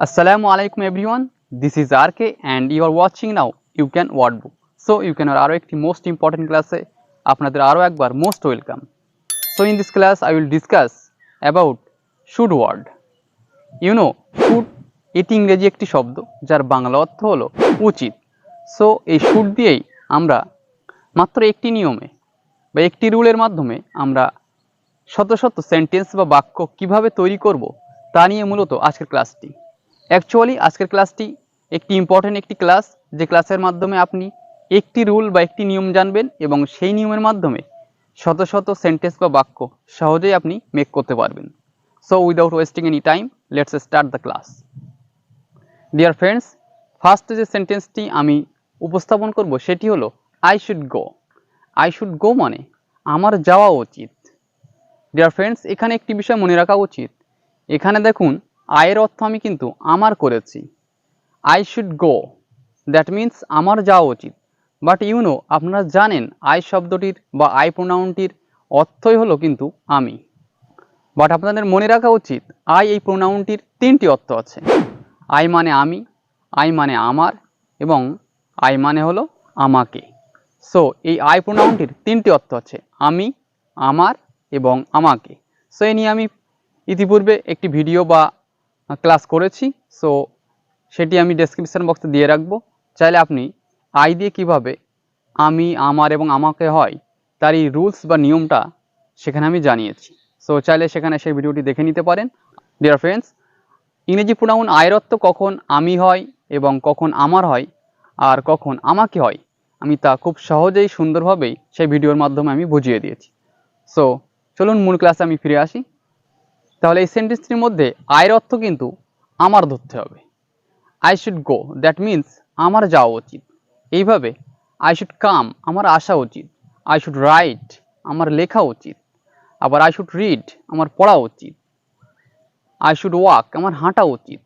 Assalamu alaikum, everyone. This is RK and you are watching now You Can Word Book. So, you can আরও একটি most important ক্লাসে আপনাদের আরও একবার most welcome so in this class I will discuss about should word you know should এটি ইংরেজি একটি শব্দ যার বাংলা অর্থ হলো উচিত সো এই শুড দিয়েই আমরা মাত্র একটি নিয়মে বা একটি রুলের মাধ্যমে আমরা শত শত সেন্টেন্স বা বাক্য কীভাবে তৈরি করব তা নিয়ে মূলত আজকের ক্লাসটি অ্যাকচুয়ালি আজকের ক্লাসটি একটি ইম্পর্টেন্ট একটি ক্লাস যে ক্লাসের মাধ্যমে আপনি একটি রুল বা একটি নিয়ম জানবেন এবং সেই নিয়মের মাধ্যমে শত শত সেন্টেন্স বা বাক্য সহজেই আপনি মেক করতে পারবেন। So without wasting any time let's start the class dear friends first যে সেন্টেন্সটি আমি উপস্থাপন করব, সেটি হলো I should go I should go মানে আমার যাওয়া উচিত। ডিয়ার ফ্রেন্ডস এখানে একটি বিষয় মনে রাখা উচিত। এখানে দেখুন আয়ের অর্থ আমি কিন্তু আমার করেছি। I should go that means আমার যাওয়া উচিত। বাট ইউ নো আপনারা জানেন আই শব্দটির বা আই প্রোনাউনটির অর্থই হলো কিন্তু আমি। বাট আপনাদের মনে রাখা উচিত আই এই প্রোনাউনটির তিনটি অর্থ আছে। আই মানে আমি আই মানে আমার এবং আই মানে হলো আমাকে। সো এই আই প্রোনাউনটির তিনটি অর্থ আছে, আমি, আমার এবং আমাকে। সো এ নিয়ে আমি ইতিপূর্বে একটি ভিডিও বা ক্লাস করেছি সো সেটি আমি ডেসক্রিপশন বক্সে দিয়ে রাখব। চাইলে আপনি আই দিয়ে কীভাবে আমি, আমার এবং আমাকে হয়, তার এই রুলস বা নিয়মটা সেখানে আমি জানিয়েছি। সো চাইলে সেখানে সেই ভিডিওটি দেখে নিতে পারেন। ডিয়ার ফ্রেন্ডস ইংরেজি প্রোনাউন আয়ের অর্থ কখন আমি হয় এবং কখন আমার হয়, আর কখন আমাকে হয়, আমি তা খুব সহজেই সুন্দরভাবেই সেই ভিডিওর মাধ্যমে আমি বুঝিয়ে দিয়েছি। সো চলুন মূল ক্লাসে আমি ফিরে আসি। তাহলে এই সেন্টেন্সটির মধ্যে আয়ের অর্থ কিন্তু আমার ধরতে হবে। I should go that means আমার যাওয়া উচিত। এইভাবে আই শুড কাম আমার আসা উচিত। আই শুড রাইট আমার লেখা উচিত। আবার আই শুড রিড আমার পড়া উচিত। আই শুড ওয়াক আমার হাঁটা উচিত।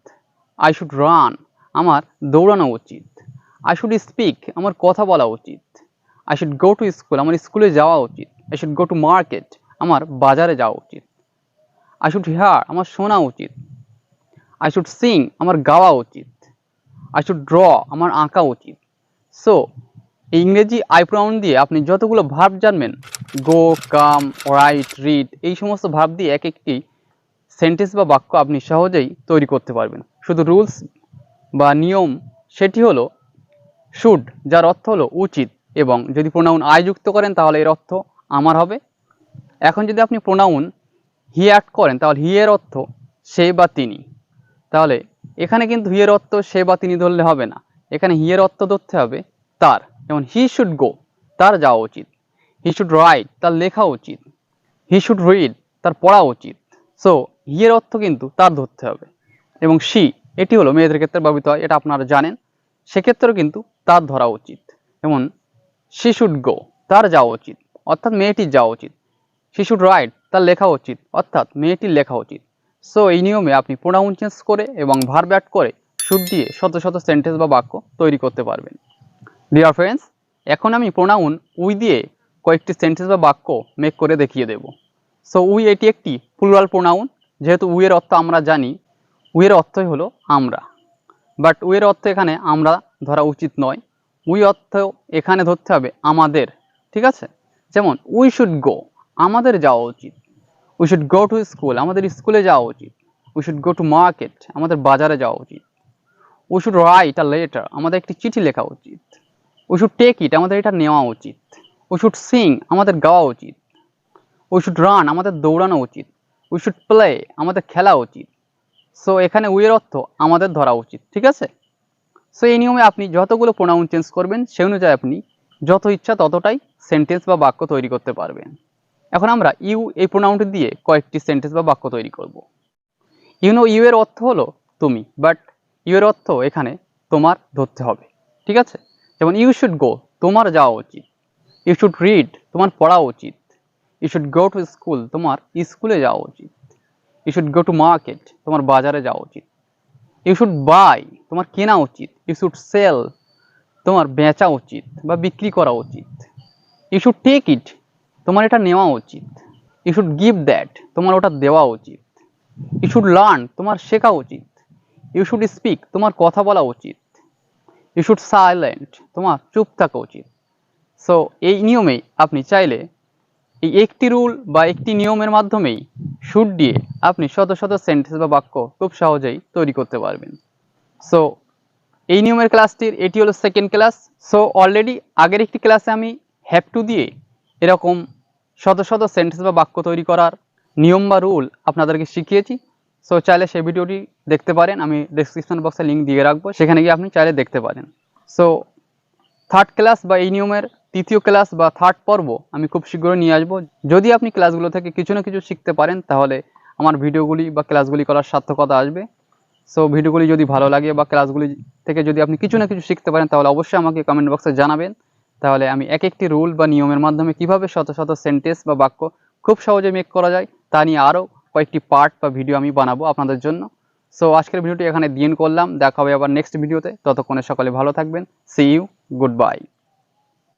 আই শুড রান আমার দৌড়ানো উচিত। আই শুড স্পিক আমার কথা বলা উচিত। I should go to school আমার স্কুলে যাওয়া উচিত। I should go to market আমার বাজারে যাওয়া উচিত। আই শুড হিয়ার আমার শোনা উচিত। আই শুড সিং আমার গাওয়া উচিত। আই শুড ড্র আমার আঁকা উচিত। সো ইংরেজি আই প্রনাউন দিয়ে আপনি যতগুলো ভার্ব জানবেন গো কাম রাইট রিড এই সমস্ত ভার্ব দিয়ে এক একটি সেন্টেন্স বা বাক্য আপনি সহজেই তৈরি করতে পারবেন। শুধু রুলস বা নিয়ম, সেটি হলো শুড যার অর্থ হলো উচিত। এবং যদি প্রোনাউন আয় যুক্ত করেন, তাহলে এর অর্থ আমার হবে। এখন যদি আপনি প্রোনাউন হি অ্যাক্ট করেন, তাহলে হি এর অর্থ সে বা তিনি। তাহলে এখানে কিন্তু হি এর অর্থ সে বা তিনি ধরলে হবে না। এখানে হি এর অর্থ ধরতে হবে তার। যেমন, হি শুড গো, তার যাওয়া উচিত। হি শুড রাইট, তার লেখা উচিত। হি শুড রিড, তার পড়া উচিত। সো, হি এর অর্থ কিন্তু তার ধরতে হবে। এবং সি, এটি হলো মেয়েদের ক্ষেত্রে ব্যবহৃত হয়, এটা আপনারা জানেন। সেক্ষেত্রেও কিন্তু তার ধরা উচিত। যেমন, সি শুড গো, তার যাওয়া উচিত। অর্থাৎ মেয়েটির যাওয়া উচিত। সি শুড রাইট তার লেখা উচিত, অর্থাৎ মেয়েটির লেখা উচিত। সো এই নিয়মে আপনি প্রোনাউন চেঞ্জ করে এবং ভার ব্যাট করে শুড দিয়ে শত শত সেন্টেন্স বা বাক্য তৈরি করতে পারবেন। ডিয়ার ফ্রেন্ডস এখন আমি প্রোনাউন উই দিয়ে কয়েকটি সেন্টেন্স বা বাক্য মেক করে দেখিয়ে দেব। সো উই এটি একটি প্লুরাল প্রোনাউন যেহেতু উইয়ের অর্থ আমরা জানি, উইয়ের অর্থই হলো আমরা। বাট উইয়ের অর্থ এখানে আমরা ধরা উচিত নয়, উই অর্থ এখানে ধরতে হবে আমাদের, ঠিক আছে? যেমন, উই শুড গো, আমাদের যাওয়া উচিত। We should go to school আমাদের স্কুলে যাওয়া উচিত। We should go to market আমাদের বাজারে যাওয়া উচিত। We should write a letter আমাদের একটি চিঠি লেখা উচিত। উই শুড টেক ইট আমাদের এটা নেওয়া উচিত। উই শুড সিং আমাদের গাওয়া উচিত। উই শুড রান আমাদের দৌড়ানো উচিত। উই শুড প্লে আমাদের খেলা উচিত। সো এখানে উইয়ের অর্থ আমাদের ধরা উচিত। ঠিক আছে? সো এই নিয়মে আপনি যতগুলো প্রোনাউন চেঞ্জ করবেন, সেই অনুযায়ী আপনি যত ইচ্ছা ততটাই সেন্টেন্স বা বাক্য তৈরি করতে পারবেন। এখন আমরা ইউ এই প্রোনাউনটি দিয়ে কয়েকটি সেন্টেন্স বা বাক্য তৈরি করব। ইউনো ইউ এর অর্থ হলো তুমি বাট ইউ এর অর্থ এখানে তোমার ধরতে হবে, ঠিক আছে? যেমন ইউ শুড গো তোমার যাওয়া উচিত। ইউ শুড রিড তোমার পড়া উচিত। You should go to school তোমার স্কুলে যাওয়া উচিত। You should go to market তোমার বাজারে যাওয়া উচিত। ইউ শুড বাই তোমার কেনা উচিত। ইউ শুড সেল তোমার বেচা উচিত বা বিক্রি করা উচিত। ইউ শুড টেক ইট তোমার এটা নেওয়া উচিত। ইউ শুড গিভ দ্যাট তোমার ওটা দেওয়া উচিত। ইউ শুড লার্ন তোমার শেখা উচিত। ইউ শুড স্পিক তোমার কথা বলা উচিত। ইউ শুড সাইলেন্ট তোমার চুপ থাকা উচিত। সো এই নিয়মেই আপনি চাইলে এই একটি রুল বা একটি নিয়মের মাধ্যমেই শুট দিয়ে আপনি শত শত সেন্টেন্স বা বাক্য খুব সহজেই তৈরি করতে পারবেন। সো এই নিয়মের ক্লাসটির এটি হলো সেকেন্ড ক্লাস সো অলরেডি আগের একটি ক্লাসে আমি হ্যাভ টু দিয়ে এরকম শত শত সেন্টেন্স বা বাক্য তৈরি করার নিয়ম বা রুল আপনাদেরকে শিখিয়েছি। সো চাইলে সেই ভিডিওটি দেখতে পারেন। আমি ডেসক্রিপশন বক্সে লিঙ্ক দিয়ে রাখব। সেখানে গিয়ে আপনি চাইলে দেখতে পারেন। সো থার্ড ক্লাস বা এই নিয়মের তৃতীয় ক্লাস বা থার্ড পর্ব আমি খুব শীঘ্রই নিয়ে আসব। যদি আপনি ক্লাসগুলো থেকে কিছু না কিছু শিখতে পারেন, তাহলে আমার ভিডিওগুলি বা ক্লাসগুলি করার সার্থকতা আসবে। সো ভিডিওগুলি যদি ভালো লাগে বা ক্লাসগুলি থেকে যদি আপনি কিছু না কিছু শিখতে পারেন, তাহলে অবশ্যই আমাকে কমেন্ট বক্সে জানাবেন। তাহলে আমি এক একটি রুল বা নিয়মের মাধ্যমে কীভাবে শত শত সেন্টেন্স বা বাক্য খুব সহজে মেক করা যায়, তা নিয়ে আরও কয়েকটি পার্ট বা ভিডিও আমি বানাবো আপনাদের জন্য। সো আজকের ভিডিওটি এখানে দিন করলাম। দেখা হবে আবার নেক্সট ভিডিওতে ততক্ষণে সকলে ভালো থাকবেন। C you good bye